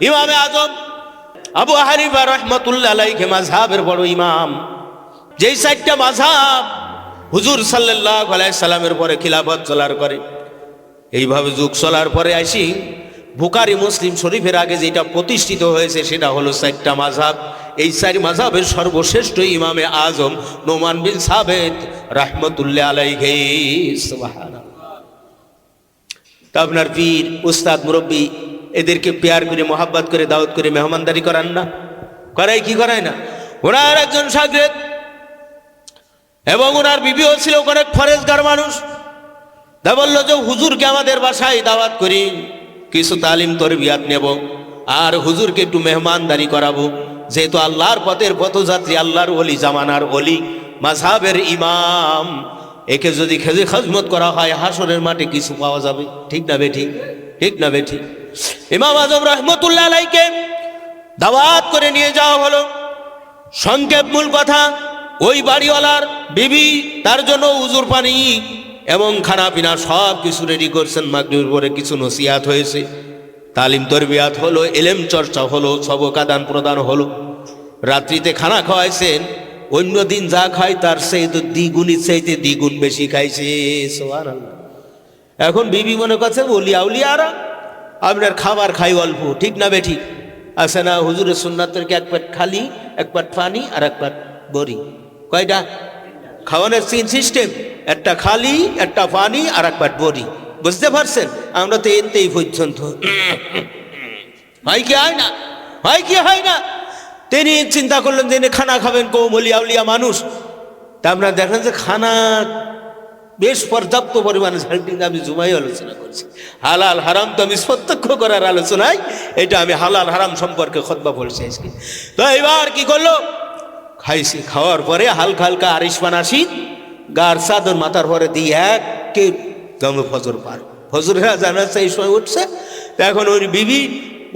ইমামে আজম, আবু হানিফা রহমতুল্লাহ আলাইকে বড় ইমাম। যেই চারটা মাঝহাব হুজুর সাল্লাহ সাল্লামের পরে খিলাফত চলার করে এইভাবে যুগ চলার পরে আসি বুকারি মুসলিম শরীফের আগে যেটা প্রতিষ্ঠিত হয়েছে সেটা হলো চারটা মাঝহাব এই চারি মাঝহাবের সর্বশ্রেষ্ঠ ইমামে আজম নোমান বিন সাবেদ রহমতুল্লাহ আলাইহে। তা আপনার পীর, উস্তাদ, মুরব্বী এদেরকে পেয়ার করে, মোহাব্বত করে, দাওয়াত করে, মেহমানদারি করান না। করাই কি করায় না? ওনার একজন সাগরেদ এবং ওনার বিবিও ছিল অনেক ফরেজগার মানুষ। তা বলল যে হুজুরকে আমাদের বাসায় দাওয়াত করি, কিছু তালিম, তরবিয়াত নেব আর হুজুরকে একটু মেহমানদারি করাবো। যেহেতু আল্লাহর পথের পথযাত্রী, আল্লাহর অলি জামানার অলি মাঝহাবের ইমাম, একে যদি খেজে খাজমত করা হয় হাসরের মাঠে কিছু পাওয়া যাবে। ঠিক না বেঠিক ঠিক? না বেঠিক ইমাম আজম রহমতুল্লাহ আলাইকে দাওয়াত করে নিয়ে যাওয়া হলো। সংক্ষেপ মূল কথা, ওই বাড়িওয়ালার বিবি, তার জন্য উজুর পানি এবং খানা পিনা সব কিছু রেডি করছেন। মাগরিবের পরে কিছু নসিহাত হয়েছে। তালিম তরবিয়াত হলো, এলেম চর্চা হলো সবক আদান প্রদান হলো। রাত্রিতে খানা খাওয়াইছেন, অন্য দিন যা খায় তার সেই তো দ্বিগুণের চাইতে দ্বিগুণ বেশি খাইছে। এখন বিবি মনে করছে উলিয়া উলিয়ারা আপনার খাবার খাই অল্প, ঠিক না বেঠিক আসে না হুজুরের সুন্নাতের এক প্যাট খালি, এক প্যাট পানি আর এক প্যাট বড়ি? কয়টা? খাওয়ানোর সিন সিস্টেম একটা খালি, একটা পানি আর এক প্যাট বড়ি। বুঝতে পারছেন? আমরা তো এনতেই পর্যন্ত। হয় কি হয় না? হয় কি হয় না? তিনি চিন্তা করলেন তিনি খানা খাবেন কৌমলিয়া উলিয়া মানুষ। তা আপনারা দেখেন যে খানা বেশ পর্যাপ্ত পরিমাণে সাল্টিং আমি জুমাই আলোচনা করছি। হালাল হারাম তো আমি প্রত্যক্ষ করার আলোচনায়, এটা আমি হালাল হারাম সম্পর্কে খতবা বলছি আজকে। তো এবার কি করল? খাইছি, খাওয়ার পরে হালকা হালকা আরিসমান আসি গার চাদর মাথার পরে দিয়ে একে ফজর পার। ফজরেরা জানাচ্ছে এই সময় উঠছে। এখন ওই বিবি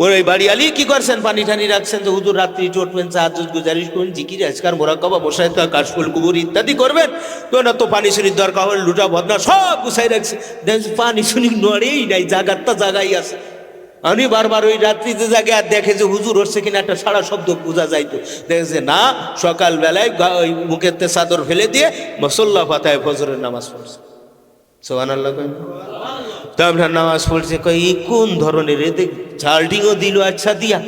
ওর ওই বাড়ি আলি কি করছেন? পানি টানি রাখছেন তো হুজুর, রাত্রি চটবেন চাহাজ গুজারিশ করবেন জিকির, আজকার মোরাকাবা বসায় তো, কাশফুল, কুবুর ইত্যাদি করবেন। তো না তো পানি শুনির দরকার হলে লুটা বদনা সব গুছাই রাখছে। পানি শুনি নড়েই নাই জাগারটা জাগাই আছে। আমি বারবার ওই রাত্রিতে জাগে আর দেখে যে হুজুর হচ্ছে কিনা একটা সারা শব্দ বোঝা যাইতো দেখেছে না, সকালবেলায় ওই মুখেতে চাদর ফেলে দিয়ে মসল্লা পাতায় ফজরের নামাজ পড়ছে। সোহান আল্লাহ তো আপনার নামাজ পড়ছে, কই কোন ধরনের এতে ঝালডিংও দিল আচ্ছা দিয়া।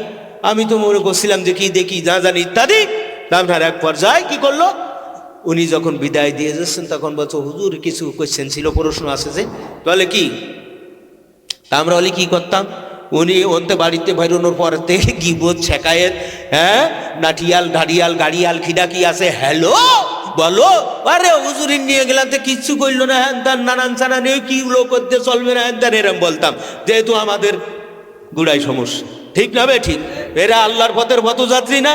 আমি তো মনে করছিলাম যে কি দেখি, যা জানি ইত্যাদি। আপনার এক পর্যায়ে কি করল? উনি যখন বিদায় দিয়ে যাচ্ছেন, তখন বলছো, হুজুর, কিছু কোয়েশ্চেন ছিল, প্রশ্ন আছে যে। তাহলে কি? তা আমরা হলে কি করতাম? উনি ওনতে বাড়িতে বেরোনোর পর থেকে কি বোধ ছেকায়েত হ্যাঁ নাটিয়াল, ঢাড়িয়াল, গাড়িয়াল খিডা কি আছে, হ্যালো! বলো, আরে হুজুরি নিয়ে গেলাম তো কিচ্ছু করল না হ্যান তার নানান সানা নেই কি লোক করতে চলবে না হ্যান তার এরম বলতাম। যেহেতু আমাদের গুড়াই সমস্যা। ঠিক না বে, ঠিক? এরা আল্লাহর পথের পথযাত্রী না,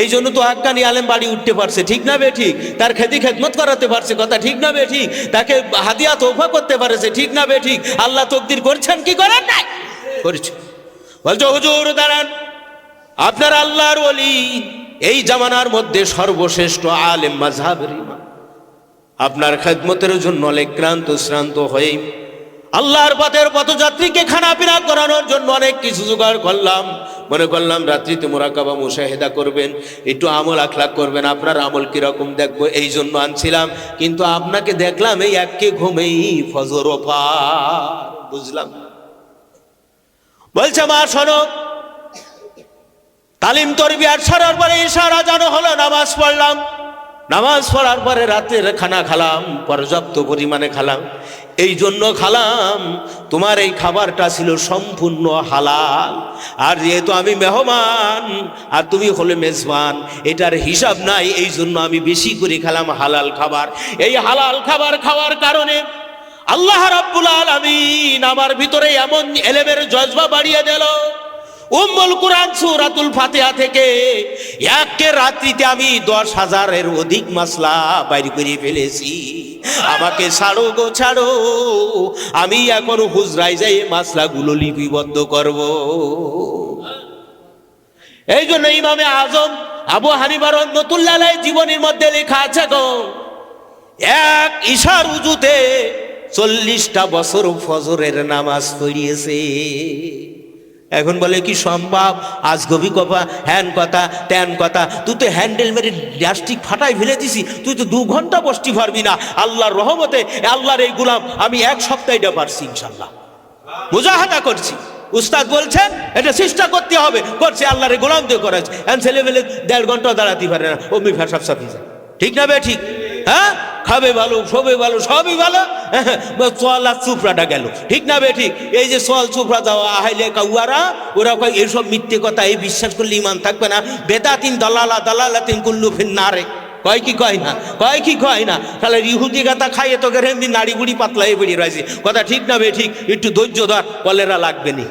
এই জন্য তো হাক্কানি আলেম বাড়ি উঠতে পারছে। ঠিক না বে, ঠিক? তার খেতি খেদমত করাতে পারছে, কথা ঠিক না বে, ঠিক? তাকে হাদিয়া তোফা করতে পারছে, ঠিক না বে, ঠিক? আল্লাহ তকদির করছেন কি করেন নাই? করেছে। বলছো, হুজুর, দাঁড়ান। আপনার আল্লাহর ওলি এই জামানার মধ্যে সর্বশ্রেষ্ঠ আলেম মাঝহাবের ইমাম। আপনার খেদমতের জন্য অনেক ক্রান্ত শ্রান্ত হয়ে আল্লাহর পথের পথযাত্রীকে খানা পিনা করানোর জন্য অনেক কিছু জোগাড় করলাম। মনে করলাম রাত্রিতে মোরাকাবা মুশাহেদা করবেন, একটু আমল আখলাক করবেন, আপনার আমল কীরকম দেখব এই জন্য আনছিলাম। কিন্তু আপনাকে দেখলাম এই একে ঘুমেই ফজর বুঝলাম বলছে, মা, শোনো তালিম তরবিয়ার সারার পরে ইশারা জানো হলো, নামাজ পড়লাম। নামাজ পড়ার পরে রাতের খানা খালাম, পর্যাপ্ত পরিমাণে খালাম। এই জন্য খালাম, তোমার এই খাবারটা ছিল সম্পূর্ণ হালাল। আর যেহেতু আমি মেহমান, আর তুমি হলে মেজবান, এটার হিসাব নাই, এই জন্য আমি বেশি করে খেলাম হালাল খাবার। এই হালাল খাবার খাওয়ার কারণে আল্লাহ রাব্বুল আলামিন আমার ভিতরে এমন এলেমের জজবা বাড়িয়ে দিল। উম্মুল কুরআন সূরাতুল ফাতিহা থেকে একে রাত্রিতে আমি দশ হাজারের অধিক মাসলা বাইর করে ফেলেছি। আমাকে ছাড়ো গো, ছাড়ো। আমি এখন হুজরাই যাই মাসলাগুলো লিপিবদ্ধ করব। এই জন্য ইমামে আজম আবু হানিফা রহমতুল্লাহ জীবনের মধ্যে লেখা আছে গো, এক ঈশার উজুতে চল্লিশটা বছর ফজরের নামাজ পড়িয়েছে। এখন বলে কি সম্ভব? আজ গভি কপা হ্যান কথা, ত্যান কথা। তুই তো হ্যান্ডেল মেরে গ্যাস্ট্রিক ফাটাই ফেলে দিছি। তুই তো দু ঘণ্টা বসতে পারবি না। আল্লাহর রহমতে, আল্লাহর এই গুলাম আমি এক সপ্তাহ এটা পারছি ইনশাল্লাহ মুজাহাদা করছি। উস্তাদ বলছেন এটা চেষ্টা করতে হবে। করছে, আল্লাহরে গোলাম দিয়ে করাচ্ছে। এখন ছেলে মেলে দেড় ঘণ্টা দাঁড়াতে পারে না। অমনি ফ্যাসাব সাথে যায়। ঠিক না বে, ঠিক? হ্যাঁ? খাবে ভালো শোবে ভালো, সবই ভালো। চল আর চুপড়াটা গেল। ঠিক না বে, ঠিক? এই যে চল চুপড়া যাওয়া আহাইলে কাউয়ারা, ওরা কয়, এইসব মিথ্যে কথা, এই বিশ্বাস করলে ইমান থাকবে না। বেদাতিন দলালা দলালা তিন কুল্লু ফিন নারে। কয় কি কয় না? কয় কি কয় না? তাহলে ইহুদি গাতা খাইয়ে তোকে এমনি নাড়ি বুড়ি পাতলা হয়ে বেরিয়ে রয়েছে। কথা ঠিক না বে, ঠিক? একটু ধৈর্য ধর, কলেরা লাগবে নি।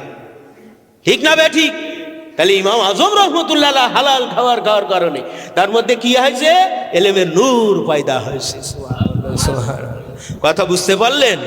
ঠিক না বে, ঠিক? তাহলে ইমাম আজম রহমতুল্লাহ হালাল খাওয়ার খাওয়ার কারণে তার মধ্যে কি হয়েছে? এলেমের নূর পায়দা হয়েছে। কথা বুঝতে পারলেন?